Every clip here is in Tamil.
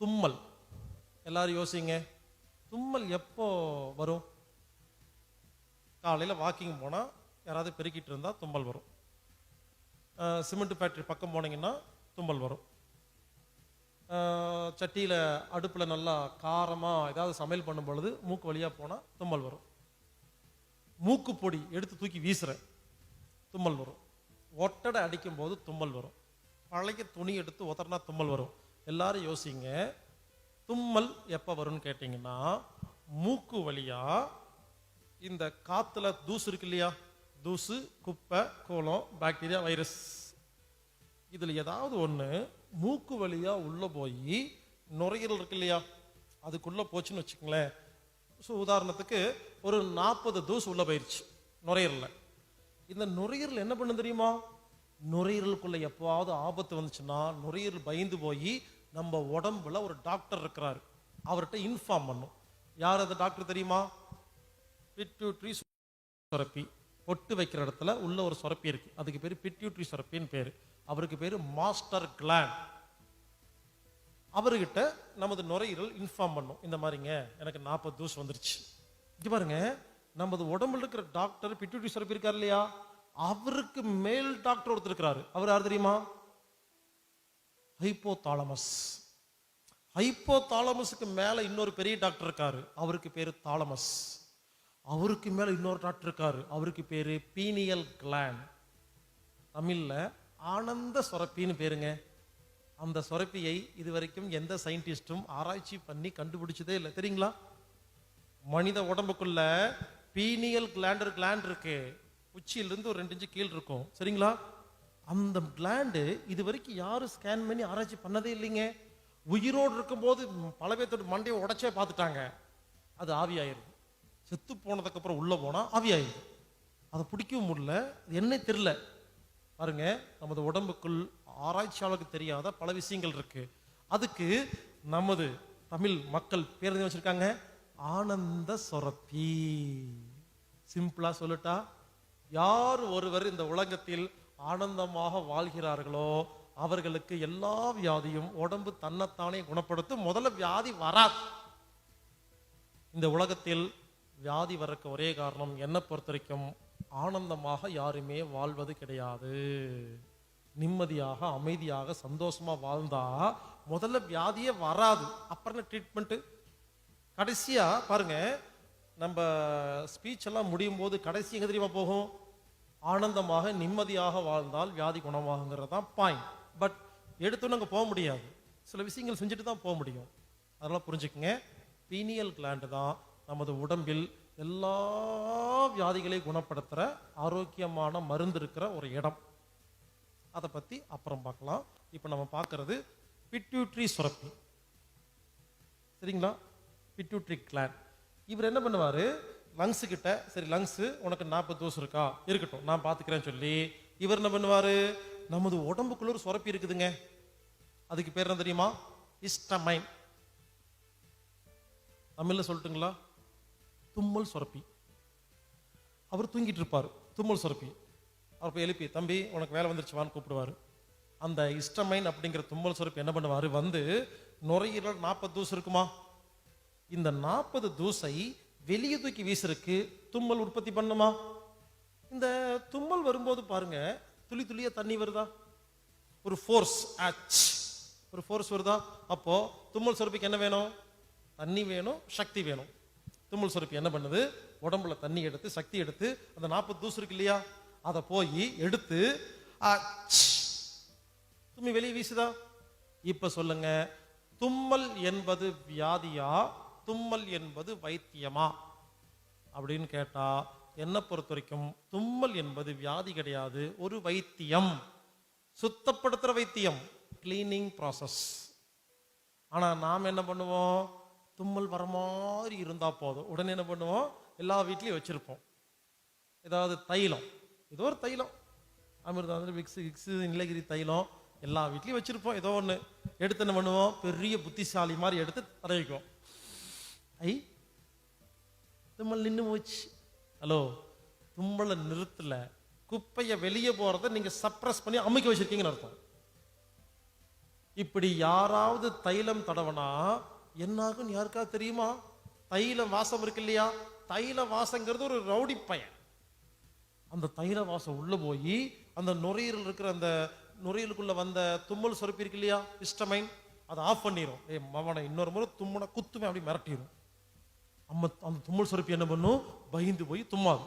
தும்மல். எல்லாரும் யோசிங்க. தும்மல் எப்போ வரும்? காலையில் வாக்கிங் போனால் யாராவது பெருக்கிட்டு இருந்தால் தும்மல் வரும். சிமெண்ட் ஃபேக்ட்ரி பக்கம் போனீங்கன்னா தும்மல் வரும். சட்டியில் அடுப்பில் நல்லா காரமாக ஏதாவது சமையல் பண்ணும் பொழுது மூக்கு வழியாக போனால் தும்மல் வரும். மூக்கு பொடி எடுத்து தூக்கி வீசுகிறேன் தும்மல் வரும். ஒட்டடை அடிக்கும் போது தும்மல் வரும். பழைய துணி எடுத்து உதறினா தும்மல் வரும். எல்லாரும் யோசிங்க. தும்மல் எப்போ வரும்னு கேட்டிங்கன்னா மூக்கு வழியா இந்த காத்துல தூசு இருக்கு இல்லையா? தூசு குப்பை கோலம் பாக்டீரியா வைரஸ் இதில் ஏதாவது ஒன்று மூக்கு வழியா உள்ளே போய் நுரையீரல் இருக்கு இல்லையா? அதுக்குள்ளே போச்சுன்னு வச்சுக்கோங்களேன். ஸோ உதாரணத்துக்கு ஒரு நாற்பது தூசு உள்ளே போயிருச்சு நுரையீரலில். இந்த நுரையீரல் என்ன பண்ணு தெரியுமா? நுரையீரலுக்குள்ள எப்போவாவது ஆபத்து வந்துச்சுன்னா நுரையீரல் பயந்து போய் நம்ம உடம்புல ஒரு டாக்டர் இருக்கிறாரு. அவர்கிட்ட இன்ஃபார்ம் பண்ணும். யார் அந்த டாக்டர் தெரியுமா? பிட்யூட்ரி சுரப்பி. பொட்டு வைக்கிற இடத்துல உள்ள ஒரு சுரப்பி இருக்கு. அதுக்கு பேர் பிட்யூட்ரி சுரப்பின்னு பேர். அவருக்கு பேர் மாஸ்டர் கிளாண்ட் அவர்கிட்ட நமது நுரையீரல் இன்ஃபார்ம் பண்ணும். இந்த மாதிரிங்க எனக்கு நாற்பது தூசு வந்துருச்சு. இது பாருங்க நமது உடம்புல இருக்கிற டாக்டர் பிட்யூட்ரி சுரப்பி இருக்கார் இல்லையா? அவருக்கு மேல் டாக்டர் ஒருத்தர் இருக்கிறாரு. அவர் யார் தெரியுமா? ஹைப்போதாலமஸ். ஹைப்போதாலமஸுக்கு மேல இன்னொரு பெரிய டாக்டர் இருக்காரு. அவருக்கு பேரு தாலமஸ். அவருக்கு மேல இன்னொரு டாக்டர் இருக்காரு. அவருக்கு பேரு பீனியல் கிளான். தமிழ்ல ஆனந்த சுரப்பின்னு பேருங்க. அந்த சுரப்பியை இதுவரைக்கும் எந்த சயின்டிஸ்டும் ஆராய்ச்சி பண்ணி கண்டுபிடிச்சதே இல்லை. தெரியுங்களா? மனித உடம்புக்குள்ள பீனியல் கிளாண்டர் கிளாண்ட் இருக்கு. உச்சியிலிருந்து ஒரு ரெண்டு இன்ச்சு கீழ் இருக்கும் சரிங்களா? அந்த கிளாண்டு இது வரைக்கும் யாரும் ஸ்கேன் பண்ணி ஆராய்ச்சி பண்ணதே இல்லைங்க. உயிரோடு இருக்கும்போது பல பேர்த்தோட மண்டையை உடச்சே பார்த்துட்டாங்க. அது ஆவியாயிருது செத்து போனதுக்கப்புறம் உள்ளே போனால் ஆவியாயிருது அதை பிடிக்கவும் முடியல. என்னே என்ன பாருங்க நமது உடம்புக்குள் ஆராய்ச்சியாளருக்கு தெரியாத பல விஷயங்கள் இருக்கு. அதுக்கு நமது தமிழ் மக்கள் பேர் வச்சிருக்காங்க? ஆனந்த சொரப்பி சிம்பிளா சொல்லட்டா. யார் ஒருவர் இந்த உலகத்தில் ஆனந்தமாக வாழ்கிறார்களோ அவர்களுக்கு எல்லா வியாதியும் உடம்பு தன்னைத்தானே குணப்படுத்தும். முதல்ல வியாதி வராது. இந்த உலகத்தில் வியாதி வரக்கு ஒரே காரணம் என்னை பொறுத்த வரைக்கும் ஆனந்தமாக யாருமே வாழ்வது கிடையாது. நிம்மதியாக அமைதியாக சந்தோஷமா வாழ்ந்தா முதல்ல வியாதியே வராது. அப்புறம் ட்ரீட்மெண்ட்டு கடைசியா பாருங்க நம்ம ஸ்பீச் எல்லாம் முடியும் போது கடைசி எங்க தெரியுமா போகும்? ஆனந்தமாக நிம்மதியாக வாழ்ந்தால் வியாதி குணமாகுங்கிறது தான் பாயிண்ட் பட் எடுத்தோன்னு அங்கே போக முடியாது. சில விஷயங்கள் செஞ்சுட்டு தான் போக முடியும். அதெல்லாம் புரிஞ்சுக்கங்க. பீனியல் கிளாண்டு தான் நமது உடம்பில் எல்லா வியாதிகளையும் குணப்படுத்துகிற ஆரோக்கியமான மருந்து இருக்கிற ஒரு இடம். அதை பற்றி அப்புறம் பார்க்கலாம். இப்போ நம்ம பார்க்கறது பிட்யூட்ரி சுரப்பி. சரிங்களா? பிட்யூட்ரி கிளாண்ட் இவர் என்ன பண்ணுவார்? லங்ஸு கிட்ட சரி லங்ஸு உனக்கு நாற்பது தோசு இருக்கா? இருக்கட்டும் நான் பார்த்துக்கிறேன்னு சொல்லி இவர் என்ன பண்ணுவார்? நமது உடம்புக்குள்ள ஒரு சுரப்பி இருக்குதுங்க. அதுக்கு பேர் என்ன தெரியுமா? இஸ்டமைன் தமிழ்ல சொல்லட்டுங்களா? தும்மல் சுரப்பி. அவர் தூங்கிட்டு இருப்பார் தும்மல் சுரப்பி. அவர் போய் எழுப்பி தம்பி உனக்கு வேலை வந்துருச்சுவான்னு கூப்பிடுவார். அந்த இஸ்டமைன் அப்படிங்கிற தும்மல் சுரப்பி என்ன பண்ணுவார்? வந்து நுரையீரல் நாற்பது தூசு இருக்குமா? இந்த நாற்பது தூசை வெளியே தூக்கி வீசுறதுக்கு தும்மல் உற்பத்தி பண்ணுமா? இந்த தும்மல் வரும்போது பாருங்க துளி துளியா தண்ணி வருதா? ஒரு ஃபோர்ஸ் ஆச் ஒரு ஃபோர்ஸ் வருதா? அப்போ தும்மல் சுரப்பிக்கு என்ன வேணும்? தண்ணி வேணும் சக்தி வேணும். தும்மல் சுரப்பி என்ன பண்ணுது? உடம்புல தண்ணி எடுத்து சக்தி எடுத்து அந்த நாற்பது தூசு இருக்கு இல்லையா? அதை போய் எடுத்து தும்மி வெளியே வீசுதா? இப்ப சொல்லுங்க தும்மல் என்பது வியாதியா தும்மல் என்பது வைத்தியமா? அப்படின்னு கேட்டா என்னை பொறுத்த வரைக்கும் தும்மல் என்பது வியாதி கிடையாது ஒரு வைத்தியம். சுத்தப்படுத்துற வைத்தியம் கிளீனிங் ப்ராசஸ் ஆனா நாம் என்ன பண்ணுவோம்? தும்மல் வர மாதிரி இருந்தா போதும். உடனே என்ன பண்ணுவோம்? எல்லா வீட்லேயும் வச்சிருப்போம். ஏதாவது தைலம். ஏதோ ஒரு தைலம். அமிர்தாந்திர விக்ஸு விக்ஸு நீலகிரி தைலம் எல்லா வீட்லேயும் வச்சிருப்போம். ஏதோ ஒன்று எடுத்து என்ன பண்ணுவோம்? பெரிய புத்திசாலி மாதிரி எடுத்து தடவிக்குவோம். ஐ தும்மல் நின்று போச்சு ஹலோ தும்மலை நிறுத்தல குப்பையை வெளியே போறத நீங்க சப்ரஸ் பண்ணி அமுக்கி வச்சிருக்கீங்கன்னு அர்த்தம் இப்படி யாராவது தைலம் தடவனா என்னாகும் யாருக்காவது தெரியுமா தைலம் வாசம் இருக்கு இல்லையா தைல வாசங்கிறது ஒரு ரவுடி பையன் அந்த தைல வாசம் உள்ள போய் அந்த நுரையீரல் இருக்கிற அந்த நுரையீரலுக்குள்ள வந்த தும்மல் சுரப்பி இருக்கு இல்லையா ஹிஸ்டமைன் அதை ஆஃப் பண்ணிடும் ஏ மவனை இன்னொரு முறை தும்மனை குத்துமே அப்படி மிரட்டிடும் அம்ம அந்த தும்மல் சுரப்பி என்ன பண்ணும்? பயந்து போய் தும்மாது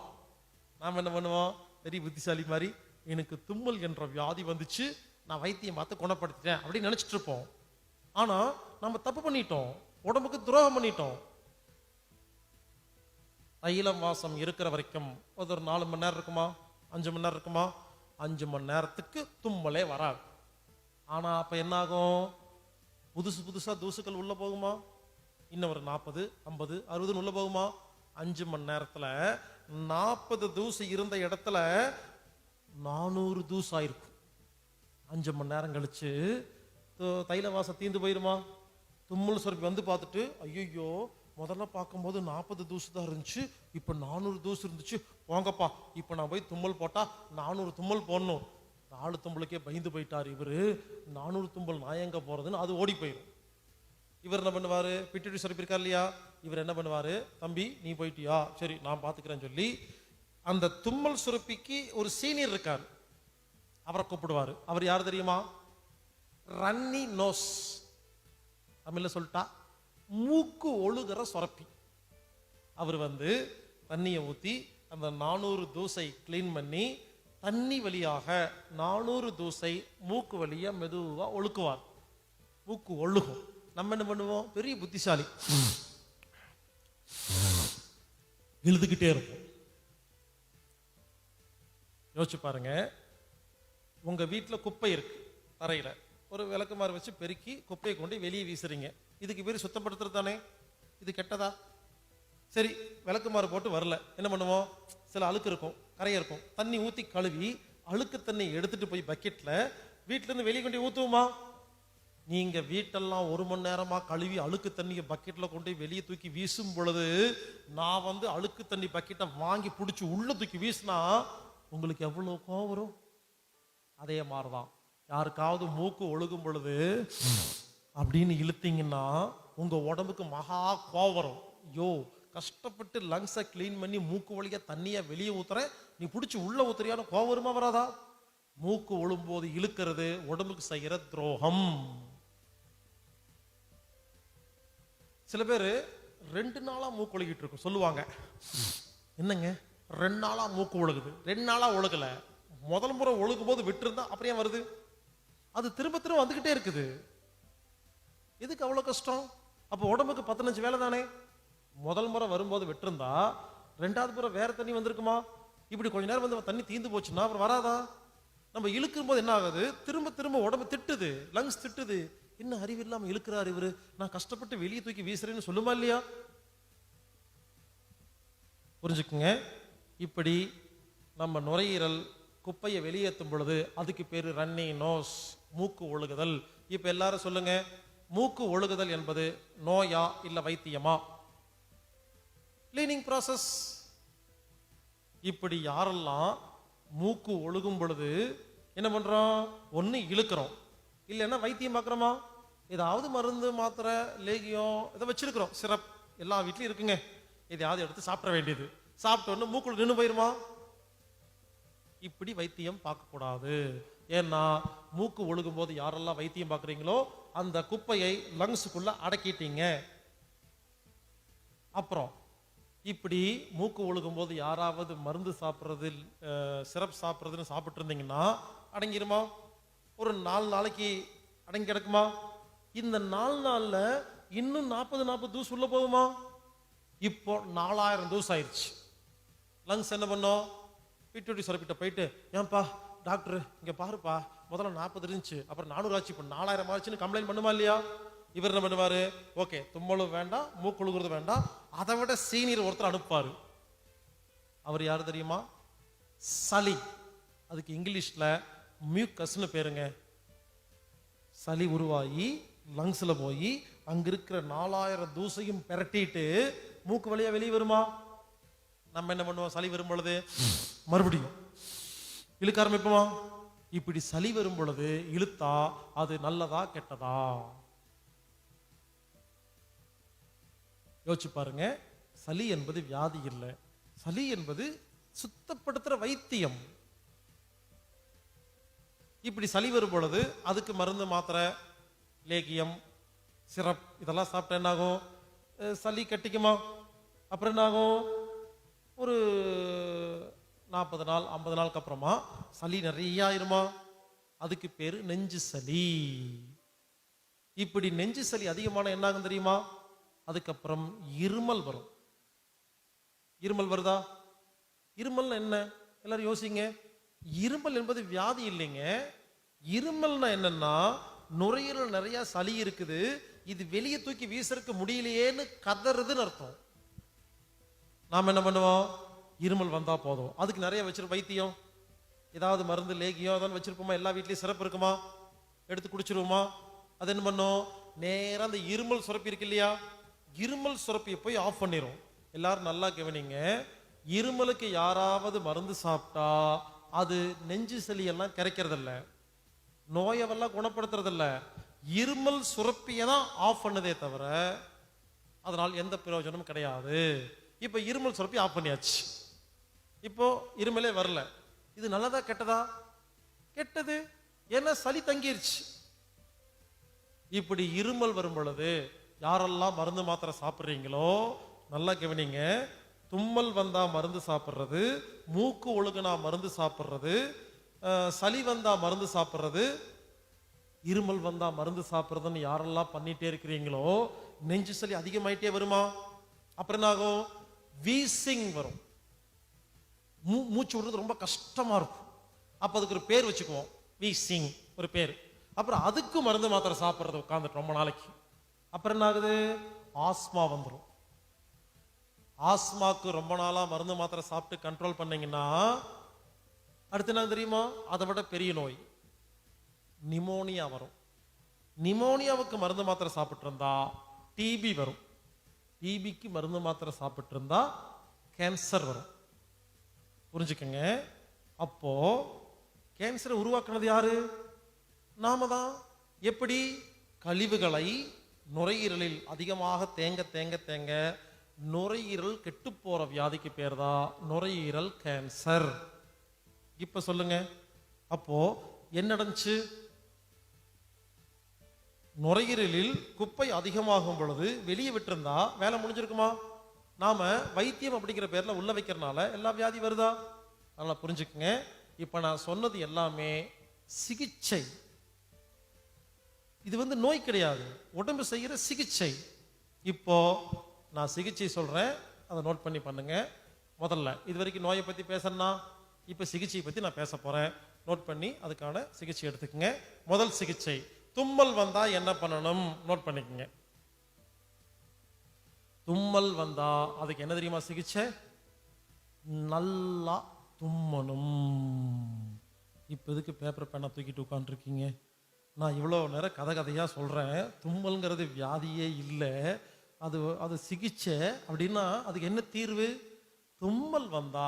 நாம் என்ன பண்ணுவோம்? பெரிய புத்திசாலி மாதிரி எனக்கு தும்மல் என்ற வியாதி வந்துச்சு நான் வைத்தியம் பார்த்து குணப்படுத்திட்டேன் அப்படின்னு நினச்சிட்டு இருப்போம். ஆனால் நம்ம தப்பு பண்ணிட்டோம். உடம்புக்கு துரோகம் பண்ணிட்டோம். தைலம் வாசம் இருக்கிற வரைக்கும் அது ஒரு நாலு மணி நேரம் இருக்குமா? அஞ்சு மணி நேரம் இருக்குமா? அஞ்சு மணி நேரத்துக்கு தும்மலே வராது. ஆனால் அப்போ என்னாகும்? புதுசு புதுசாக தூசுக்கள் உள்ளே போகுமா? இன்னும் ஒரு நாற்பது ஐம்பது அறுபது உள்ள போகுமா? அஞ்சு மணி நேரத்தில். நாற்பது தூசு இருந்த இடத்துல நானூறு தூசு ஆயிருக்கும் அஞ்சு மணி நேரம் கழிச்சு தைல வாசம் தீந்து போயிருமா? தும்மல் சுரப்பி வந்து பார்த்துட்டு ஐயோ முதல்ல பார்க்கும்போது நாற்பது தூசு தான் இருந்துச்சு. இப்போ நானூறு தூசு இருந்துச்சு. போங்கப்பா இப்போ நான் போய் தும்மல் போட்டால் நானூறு தும்மல் போடணும். நாலு தும்பலுக்கே பயந்து போயிட்டார் இவர். நானூறு தும்பல் நான் எங்கே போகிறதுன்னு அது ஓடி போயிடும் இவர் என்ன பண்ணுவார்? பிட்டுடி சுரப்பி இல்லையா? இவர் என்ன பண்ணுவார்? தம்பி நீ போயிட்டியா? சரி நான் பார்த்துக்கிறேன்னு சொல்லி அந்த தும்மல் சுரப்பிக்கு ஒரு சீனியர் இருக்கார். அவரை கூப்பிடுவாரு. அவர் யார் தெரியுமா? Runny nose. தமிழில் சொல்லிட்டா மூக்கு ஒழுகிற சுரப்பி. அவர் வந்து தண்ணியை ஊற்றி அந்த நானூறு தூசை க்ளீன் பண்ணி தண்ணி வழியாக நானூறு தூசை மூக்கு வழியை மெதுவாக ஒழுக்குவார். மூக்கு ஒழுகும். நம்ம என்ன பண்ணுவோம்? பெரிய புத்திசாலி. எழுதுகிட்டே இருப்போம். யோசிச்சு பாருங்க. உங்க வீட்டில் குப்பை இருக்கு தரையில. ஒரு விளக்குமாறு வச்சு பெருக்கி குப்பையை கொண்டு வெளியே வீசுறீங்க. இதுக்கு பேர் சுத்தப்படுத்துறது தானே? இது கெட்டதா? சரி விளக்குமாறு போட்டு வரல. என்ன பண்ணுவோம்? சில அழுக்கு இருக்கும் கரையா இருக்கும். தண்ணி ஊத்தி கழுவி அழுக்கு தண்ணி எடுத்துட்டு போய் பக்கெட்ல வீட்டிலேருந்து இருந்து வெளியே கொண்டு ஊற்றுவோமா ஊத்துவோமா? நீங்க வீட்டெல்லாம் ஒரு மணி நேரமா கழுவி அழுக்கு தண்ணியை பக்கெட்ல கொண்டு போய் வெளியே தூக்கி வீசும் பொழுது நான் வந்து அழுக்கு தண்ணி பக்கெட்டை வாங்கி பிடிச்சி உள்ள தூக்கி வீசினா உங்களுக்கு எவ்வளவு கோவம் வரும்? அதே மாதிரிதான். யாருக்காவது மூக்கு ஒழுகும் பொழுது அப்படின்னு இழுத்தீங்கன்னா உங்க உடம்புக்கு மகா கோவம் வரும். யோ கஷ்டப்பட்டு லங்ஸை க்ளீன் பண்ணி மூக்கு வழியா தண்ணியை வெளியே ஊத்துறேன் நீ பிடிச்சி உள்ள ஊத்துறியான கோவம் வருமா வராதா? மூக்கு ஒழும்போது இழுக்கிறது உடம்புக்கு செய்யற துரோகம். சில பேர் ரெண்டு நாளாக மூக்கு ஒழுகிட்டு இருக்கும். சொல்லுவாங்க என்னங்க ரெண்டு நாளாக மூக்கு ஒழுகுது. ரெண்டு நாளாக ஒழுகல. முதல் முறை ஒழுகும் போது விட்டுருந்தா அப்படியே வருது? அது திரும்ப திரும்ப வந்துக்கிட்டே இருக்குது. எதுக்கு அவ்வளோ கஷ்டம்? அப்போ உடம்புக்கு பதினஞ்சு வேலை தானே? முதல் முறை வரும்போது விட்டுருந்தா ரெண்டாவது முறை வேற தண்ணி வந்திருக்குமா? இப்படி கொஞ்ச நேரம் வந்து தண்ணி தீந்து போச்சுன்னா அப்புறம் வராதா? நம்ம இழுக்கும் போது என்ன ஆகுது? திரும்ப திரும்ப உடம்பு திட்டுது லங்ஸ் திட்டுது. என்ன அறிவு இல்லாமல் இழுக்கிறார் இவரு? நான் கஷ்டப்பட்டு வெளியே தூக்கி வீசுறேன்னு சொல்லுமா இல்லையா? புரிஞ்சுக்குங்க. இப்படி நம்ம நுரையீரல் குப்பையை வெளியேற்றும் பொழுது அதுக்கு பேர் ரன்னி நோஸ் மூக்கு ஒழுகுதல். இப்போ எல்லாரும் சொல்லுங்க மூக்கு ஒழுகுதல் என்பது நோயா இல்லை வைத்தியமா? கிளீனிங் ப்ராசஸ் இப்படி யாரெல்லாம் மூக்கு ஒழுகும் பொழுது என்ன பண்ணுறோம் ஒன்று இழுக்கிறோம். இல்லைன்னா வைத்தியம் பார்க்குறோமா? ஏதாவது மருந்து மாத்திரை லேகியம் இதை வச்சிருக்கிறோம். சிரப் எல்லா வீட்லையும் இருக்குங்க. எதையாவது எடுத்து சாப்பிட வேண்டியது. சாப்பிட்டோன்னு மூக்குள் நின்று போயிருமா? இப்படி வைத்தியம் பார்க்கக்கூடாது. ஏன்னா மூக்கு ஒழுகும் போது யாரெல்லாம் வைத்தியம் பார்க்குறீங்களோ அந்த குப்பையை லங்ஸுக்குள்ள அடக்கிட்டீங்க. அப்புறம் இப்படி மூக்கு ஒழுகும் போது யாராவது மருந்து சாப்பிட்றது சிரப் சாப்பிட்றதுன்னு சாப்பிட்டு இருந்தீங்கன்னா அடங்கிருமா? ஒரு நாலு நாளைக்கு அடங்கி கிடக்குமா? இந்த நாலு நாளில் இன்னும் நாற்பது நாற்பது தூசு உள்ள போகுமா? இப்போ நாலாயிரம் தூசு ஆயிடுச்சு லங்ஸ் என்ன பண்ணோம்? பிடிஓடி சுரப்பிட்ட போயிட்டு ஏன்பா டாக்டர் இங்கே பாருப்பா முதல்ல நாற்பது இருந்துச்சு அப்புறம் நானூறு ஆச்சு இப்போ நாலாயிரம் ஆச்சுன்னு கம்ப்ளைண்ட் பண்ணுமா இல்லையா? இவர் என்ன பண்ணுவார்? ஓகே தும்மலும் வேண்டாம் மூக்குழுகுறது வேண்டாம் அதை விட சீனியர் ஒருத்தர் அனுப்பார் அவர் யார் தெரியுமா? சளி. அதுக்கு இங்கிலீஷில் மியூக்கஸ்னு பேருங்க. சளி உருவாகி லங்ஸில் போய் அங்கே இருக்கிற நாலாயிரம் தூசையும் பெரட்டிட்டு மூக்கு வழியா வெளியே வருமா? நம்ம என்ன பண்ணுவோம்? சளி வரும் பொழுது மறுபடியும் இழுக்க ஆரம்பிப்போமா? இப்படி சளி வரும் பொழுது இழுத்தா அது நல்லதா கெட்டதா? யோசிச்சு பாருங்க. சளி என்பது வியாதி இல்லை. சளி என்பது சுத்தப்படுத்துற வைத்தியம். இப்படி சளி வரும் பொழுது அதுக்கு மருந்து மாத்திரை லேகியம் சிரப் இதெல்லாம் சாப்பிட்டா என்னாகும்? சளி கட்டிக்குமா? அப்புறம் என்னாகும்? ஒரு நாற்பது நாள் ஐம்பது நாளுக்கு அப்புறமா சளி நிறைய ஆயிருமா? அதுக்கு பேர் நெஞ்சு சளி. இப்படி நெஞ்சு சளி அதிகமான என்னாகும் தெரியுமா? அதுக்கப்புறம் இருமல் வரும். இருமல் வருதா? இருமல் என்ன? எல்லாரும் யோசிங்க. இருமல் என்பது வியாதி இல்லைங்க. இருமல்னா என்னன்னா நுரையீரல் நிறைய சளி இருக்குது. இது வெளியே தூக்கி வீசறதுக்கு முடியலையேன்னு கதறதுன்னு அர்த்தம். நாம் என்ன பண்ணுவோம்? இருமல் வந்தால் போதும். அதுக்கு நிறைய வச்சிரு வைத்தியம். ஏதாவது மருந்து லேகியம் ஏதாவது வச்சிருப்போமா? எல்லா வீட்லேயும் சிறப்பு இருக்குமா? எடுத்து குடிச்சிருவோமா? அது என்ன பண்ணும்? நேராக அந்த இருமல் சுரப்பி இருக்கு இல்லையா? இருமல் சுரப்பியை போய் ஆஃப் பண்ணிடும் எல்லாரும் நல்லா கவனிங்க. இருமலுக்கு யாராவது மருந்து சாப்பிட்டா அது நெஞ்சு சளியெல்லாம் கரைக்கிறதில்ல. நோயவெல்லாம் குணப்படுத்துறதில்ல. இருமல் சுரப்பியை தான் ஆஃப் பண்ணதே தவிர அதனால் எந்த பிரயோஜனமும் கிடையாது. இப்போ இருமல் சுரப்பி ஆஃப் பண்ணியாச்சு. இப்போ இருமலே வரல. இது நல்லதா கெட்டதா? கெட்டது. ஏன்னா சளி தங்கிருச்சு. இப்படி இருமல் வரும் பொழுது யாரெல்லாம் மருந்து மாத்திரை சாப்பிட்றீங்களோ நல்லா கவனிங்க. தும்மல் வந்தா மருந்து சாப்பிட்றது மூக்கு ஒழுகுனா மருந்து சாப்பிட்றது சளி வந்தா மருந்து சாப்பிட்றது இருமல் வந்தா மருந்து சாப்பிட்றதுன்னு யாரெல்லாம் பண்ணிட்டே இருக்கிறீங்களோ நெஞ்சு சளி அதிகமாயிட்டே வருமா? அப்புறம் என்ன ஆகும் வீசிங் வரும். மூ மூச்சு விடுறது ரொம்ப கஷ்டமா இருக்கும். அப்போ அதுக்கு ஒரு பேர் வச்சுக்குவோம். வீசிங் ஒரு பேர். அப்புறம் அதுக்கு மருந்து மாத்திரை சாப்பிட்றது உட்காந்துட்டு ரொம்ப நாளைக்கு. அப்புறம் என்ன ஆகுது ஆஸ்மா வந்துடும் ஆஸ்மாக்கு ரொம்ப நாளா மருந்து மாத்திரை சாப்பிட்டு கண்ட்ரோல் பண்ணீங்கன்னா அடுத்து என்ன தெரியுமா? அதை விட பெரிய நோய். நிமோனியா வரும். நிமோனியாவுக்கு மருந்து மாத்திரை சாப்பிட்ருந்தா டிபி வரும். டிபிக்கு மருந்து மாத்திரை சாப்பிட்டுருந்தா கேன்சர் வரும். புரிஞ்சுக்கங்க. அப்போ கேன்சரை உருவாக்குனது யாரு? நாம தான். எப்படி? கழிவுகளை நுரையீரலில் அதிகமாக தேங்க தேங்க தேங்க நுரையீரல் கெட்டு போற வியாதிக்கு பேர் தான் நுரையீரல் கேன்சர் இப்ப சொல்லுங்க. அப்போ என்ன நடந்துச்சு நுரையீரலில் குப்பை அதிகமாகும் பொழுது வெளியே விட்டிருந்தா வேலை முடிஞ்சிருக்குமா? நாம வைத்தியம் அப்படிங்கிற பேர்ல உள்ள வைக்கிறனால எல்லா வியாதி வருதா? நல்லா புரிஞ்சுக்குங்க. இப்ப நான் சொன்னது எல்லாமே சிகிச்சை. இது வந்து நோய் கிடையாது. உடம்பு செய்யற சிகிச்சை. இப்போ நான் சிகிச்சை சொல்கிறேன் அதை நோட் பண்ணி பண்ணுங்க. முதல்ல இது வரைக்கும் நோயை பற்றி பேசணும்னா இப்போ சிகிச்சையை பற்றி நான் பேச போகிறேன் நோட் பண்ணி அதுக்கான சிகிச்சை எடுத்துக்கங்க. முதல் சிகிச்சை தும்மல் வந்தால் என்ன பண்ணணும்? நோட் பண்ணிக்கங்க. தும்மல் வந்தால் அதுக்கு என்ன தெரியுமா சிகிச்சை? நல்லா தும்மணும். இப்போ எதுக்கு பேப்பர் பேனை தூக்கிட்டு உட்காந்துருக்கீங்க நான் இவ்வளோ நேரம் கதை கதையாக சொல்கிறேன் தும்மல்ங்கிறது வியாதியே இல்லை. அது அது சிகிச்சை அப்படின்னா அதுக்கு என்ன தீர்வு? தும்மல் வந்தா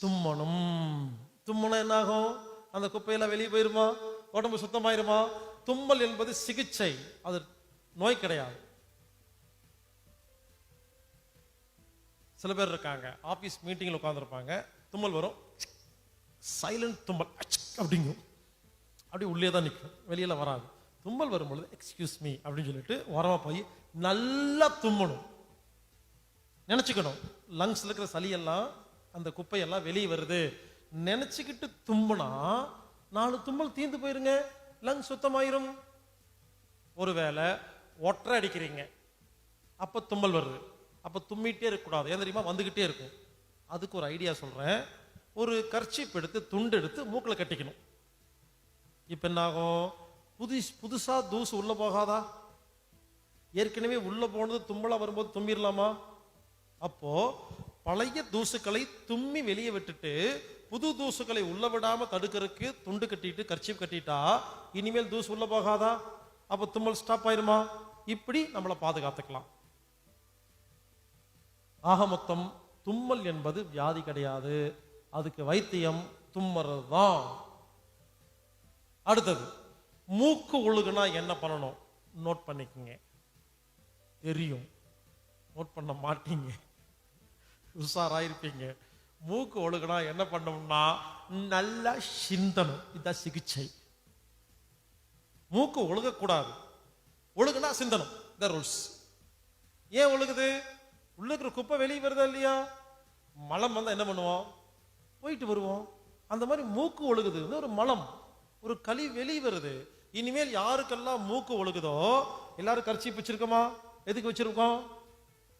தும்மணும். தும்முனா என்னாகும்? அந்த குப்பையெல்லாம் வெளியே போயிருமா? உடம்பு சுத்தமாயிருமா? தும்மல் என்பது சிகிச்சை. அது நோய் கிடையாது. சில பேர் இருக்காங்க. ஆபீஸ் மீட்டிங்ல உட்காந்துருப்பாங்க தும்மல் வரும். சைலண்ட் தும்மல். அப்படிங்கும். அப்படி உள்ளே தான் நிற்கும். வெளியில வராது. தும்மல் வரும்பொழுது எக்ஸ்கியூஸ் மீ அப்படின்னு சொல்லிட்டு உரமாக போய் நல்லா தும்மணும். நினச்சிக்கணும். லங்ஸில் இருக்கிற சளியெல்லாம் அந்த குப்பையெல்லாம் வெளியே வருது. நினச்சிக்கிட்டு தும்முனா நாலு தும்மல் தீந்து போயிருங்க. லங்ஸ் சுத்தமாயிரும். ஒருவேளை ஒற்றை அடிக்கிறீங்க. அப்போ தும்மல் வருது. அப்போ தும்மிட்டே இருக்கக்கூடாது. ஏன் தெரியுமா? வந்துக்கிட்டே இருக்கும். அதுக்கு ஒரு ஐடியா சொல்கிறேன் ஒரு கர்ச்சீப் எடுத்து துண்டு எடுத்து மூக்கில் கட்டிக்கணும். இப்போ என்ன புது புதுசாக புதுசா தூசு உள்ள போகாதா? ஏற்கனவே உள்ள போனது தும்மலாக வரும்போது தும்பிடலாமா அப்போ பழைய தூசுக்களை தும்மி வெளியே விட்டுட்டு புது தூசுக்களை உள்ள விடாம தடுக்கிறதுக்கு துண்டு கட்டிட்டு கர்ச்சிப் கட்டிட்டா இனிமேல் தூசு உள்ள போகாதா? அப்ப தும்மல் ஸ்டாப் ஆயிருமா? இப்படி நம்மளை பாதுகாத்துக்கலாம். ஆக மொத்தம் தும்மல் என்பது வியாதி கிடையாது. அதுக்கு வைத்தியம் தும்மறது தான் அடுத்தது மூக்கு ஒழுகுனா என்ன பண்ணணும்? நோட் பண்ணிக்கங்க. தெரியும். நோட் பண்ண மாட்டீங்க. உஷாராயிருப்பீங்க. மூக்கு ஒழுகுனா என்ன பண்ணணும்னா நல்லா சிந்தனம். இதுதான் சிகிச்சை. மூக்கு ஒழுகக்கூடாது. ஒழுகுனா சிந்தனம். த ரூல்ஸ் ஏன் ஒழுகுது? உள்ள இருக்கிற குப்பை வெளியே வருதா இல்லையா? மலம் வந்தால் என்ன பண்ணுவோம்? போயிட்டு வருவோம். அந்த மாதிரி மூக்கு ஒழுகுது. ஒரு மலம். ஒரு களி வெளி வருது. இனிமேல் யாருக்கெல்லாம் மூக்கு ஒழுகுதோ எல்லாரும் கர்ச்சீப் வச்சிருக்கோமா எதுக்கு வச்சிருக்கோம்?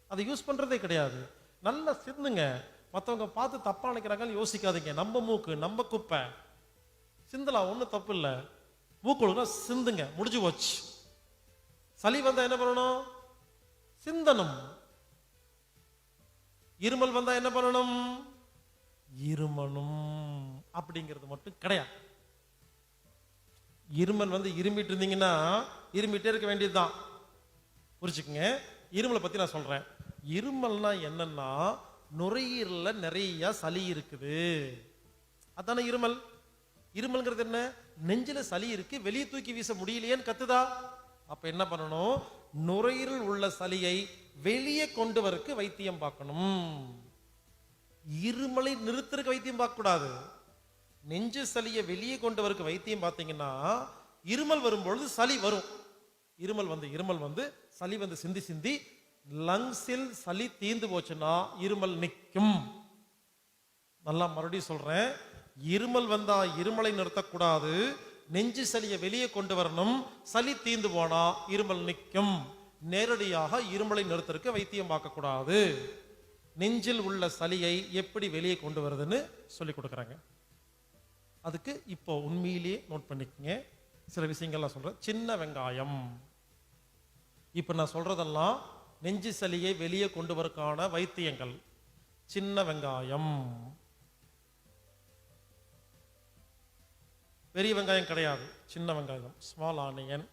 அதை யூஸ் பண்றதே கிடையாது. நல்லா சிந்துங்க. மற்றவங்க பார்த்து தப்பா நினைக்கிறாங்கன்னு யோசிக்காதீங்க. நம்ம மூக்கு நம்ம குப்பை. சிந்தலாம் ஒன்றும் தப்பு இல்லை. மூக்கு ஒழுகுனா சிந்துங்க. முடிஞ்சு போச்சு. சளி வந்தா என்ன பண்ணணும்? சிந்தனம் இருமல் வந்தா என்ன பண்ணணும்? இருமணும். அப்படிங்கிறது மட்டும் கிடையாது. இருமல் வந்து இருமிட்டு இருந்தீங்கன்னா இருமிட்டே இருக்க வேண்டியதுதான். புரிச்சுக்குங்க இருமலை பத்தி நான் சொல்றேன். இருமல்னா என்னன்னா நுரையீரல்ல நிறைய சளி இருக்குது. அதானே இருமல்? இருமல்ங்கிறது என்ன? நெஞ்சில சளி இருக்கு வெளியே தூக்கி வீச முடியலையேன்னு கத்துதா? அப்ப என்ன பண்ணணும்? நுரையீரல் உள்ள சளியை வெளியே கொண்டு வரக்கு வைத்தியம் பார்க்கணும். இருமலை நிறுத்துறதுக்கு வைத்தியம் பார்க்க கூடாது நெஞ்சு சளியை வெளியே கொண்டு வரக்கு வைத்தியம் பார்த்தீங்கன்னா இருமல் வரும்பொழுது சளி வரும். இருமல் வந்து இருமல் வந்து சளி வந்து சிந்தி சிந்தி லங்ஸில் சளி தீந்து போச்சுன்னா இருமல் நிற்கும். நல்லா மறுபடியும் சொல்றேன். இருமல் வந்தா இருமலை நிறுத்தக்கூடாது. நெஞ்சு சளியை வெளியே கொண்டு வரணும். சளி தீந்து போனா இருமல் நிற்கும். நேரடியாக இருமலை நிறுத்தறதுக்கு வைத்தியம் பார்க்கக்கூடாது. நெஞ்சில் உள்ள சளியை எப்படி வெளியே கொண்டு வருதுன்னு சொல்லி கொடுக்குறாங்க. அதுக்கு இப்போ உண்மையிலேயே நோட் பண்ணிக்கங்க. சில விஷயங்கள்லாம் சொல்கிறேன் சின்ன வெங்காயம். இப்போ நான் சொல்கிறதெல்லாம் நெஞ்சு சளியை வெளியே கொண்டு வரக்கான வைத்தியங்கள். சின்ன வெங்காயம். பெரிய வெங்காயம் கிடையாது. சின்ன வெங்காயம். ஸ்மால் ஆனியன்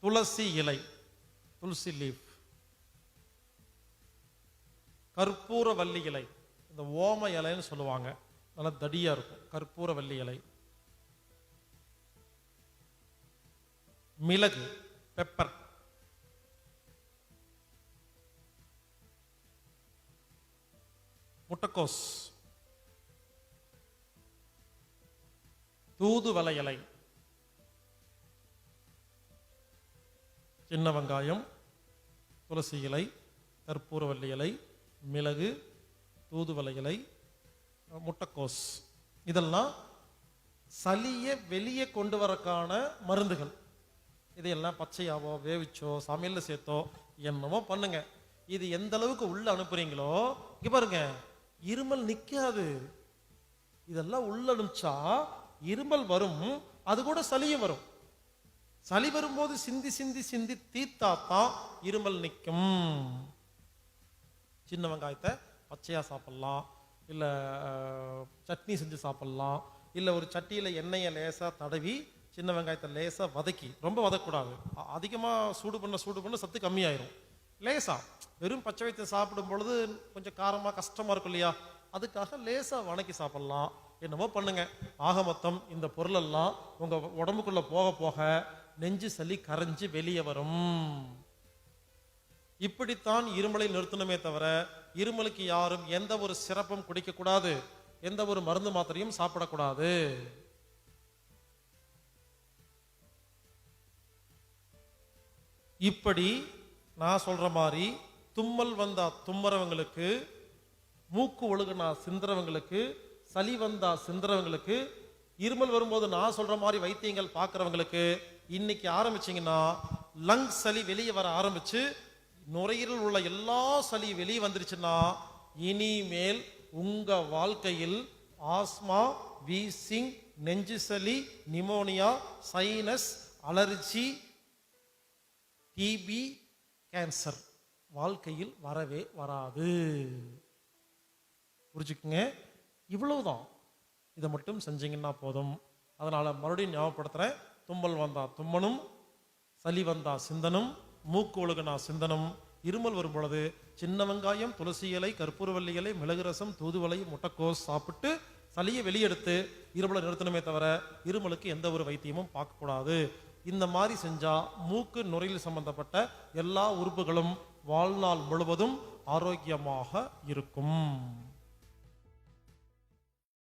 துளசி இலை. துளசி லீஃப் கற்பூர வள்ளி இலை. இந்த ஓம இலைன்னு சொல்லுவாங்க. நல்லா தடியாக இருக்கும். கற்பூர வள்ளி இலை. மிளகு பெப்பர் முட்டைக்கோஸ். தூதுவளை இலை. சின்ன வெங்காயம் துளசி இலை கற்பூரவல்லி இலை மிளகு தூதுவளை இலை முட்டைக்கோஸ். இதெல்லாம் சளியை வெளியே கொண்டு வரக்கான மருந்துகள். இதையெல்லாம் பச்சையாவோ வேவிச்சோ சமையல்ல சேர்த்தோ என்னமோ பண்ணுங்க. இது எந்த அளவுக்கு உள்ள அனுப்புறீங்களோ இங்க பாருங்க இருமல் நிக்காது. இதெல்லாம் உள்ள அனுப்பிச்சா இருமல் வரும் அது கூட சளியும் வரும். சளி வரும்போது சிந்தி சிந்தி சிந்தி தீத்தாத்தான் இருமல் நிற்கும் சின்ன வெங்காயத்தை பச்சையா சாப்பிடலாம். இல்லை சட்னி செஞ்சு சாப்பிட்லாம். இல்லை ஒரு சட்டியில் எண்ணெயை லேசாக தடவி சின்ன வெங்காயத்தை லேசாக வதக்கி ரொம்ப வதக்கக்கூடாது. அதிகமாக சூடு பண்ண சூடு பண்ண சத்து கம்மியாயிரும். லேசாக வெறும் பச்சை வைத்தியம் சாப்பிடும் பொழுது கொஞ்சம் காரமாக கஷ்டமாக இருக்கும் இல்லையா? அதுக்காக லேசாக வணக்கி சாப்பிட்லாம். என்னமோ பண்ணுங்க. ஆக மொத்தம் இந்த பொருளெல்லாம் உங்கள் உடம்புக்குள்ள போக போக நெஞ்சு சளி கரைஞ்சு வெளியே வரும். இப்படித்தான் இருமலை நிறுத்தணுமே தவிர இருமலுக்கு யாரும் எந்த ஒரு சிறப்பும் குடிக்க கூடாது எந்த ஒரு மருந்து மாத்திரையும் சாப்பிடக்கூடாது. இப்படி நான் சொல்ற மாதிரி தும்மல் வந்தா தும்மறவங்களுக்கு மூக்கு ஒழுகுனா சிந்துறவங்களுக்கு சளி வந்தா சிந்துறவங்களுக்கு இருமல் வரும்போது நான் சொல்ற மாதிரி வைத்தியங்கள் பார்க்குறவங்களுக்கு இன்னைக்கு ஆரம்பிச்சீங்கன்னா லங் சளி வெளியே வர ஆரம்பிச்சு நுரையீரல் உள்ள எல்லா சளி வெளியே வந்துருச்சுன்னா இனிமேல் உங்க வாழ்க்கையில் ஆஸ்மா வீசிங் நெஞ்சு சளி pneumonia sinus allergy TB cancer வாழ்க்கையில் வரவே வராது. புரிஞ்சுக்குங்க? இவ்வளவுதான். இதை மட்டும் செஞ்சீங்கன்னா போதும். அதனால மறுபடியும் ஞாபகப்படுத்துறேன். தும்மல் வந்தா தும்மனும் சளி வந்தா சிந்தனும் மூக்கு ஒழுகுனா சிந்தனம் இருமல் வரும் பொழுது சின்ன வெங்காயம் துளசி இலை கற்பூரவல்லி இலை மிளகு ரசம் தூதுவலை முட்டைக்கோஸ் சாப்பிட்டு சளியை வெளியெடுத்து இருமலை நிறுத்தணுமே தவிர இருமலுக்கு எந்த ஒரு வைத்தியமும் பார்க்கக்கூடாது. இந்த மாதிரி செஞ்சா மூக்கு நுரையில் சம்பந்தப்பட்ட எல்லா உறுப்புகளும் வாழ்நாள் முழுவதும் ஆரோக்கியமாக இருக்கும்.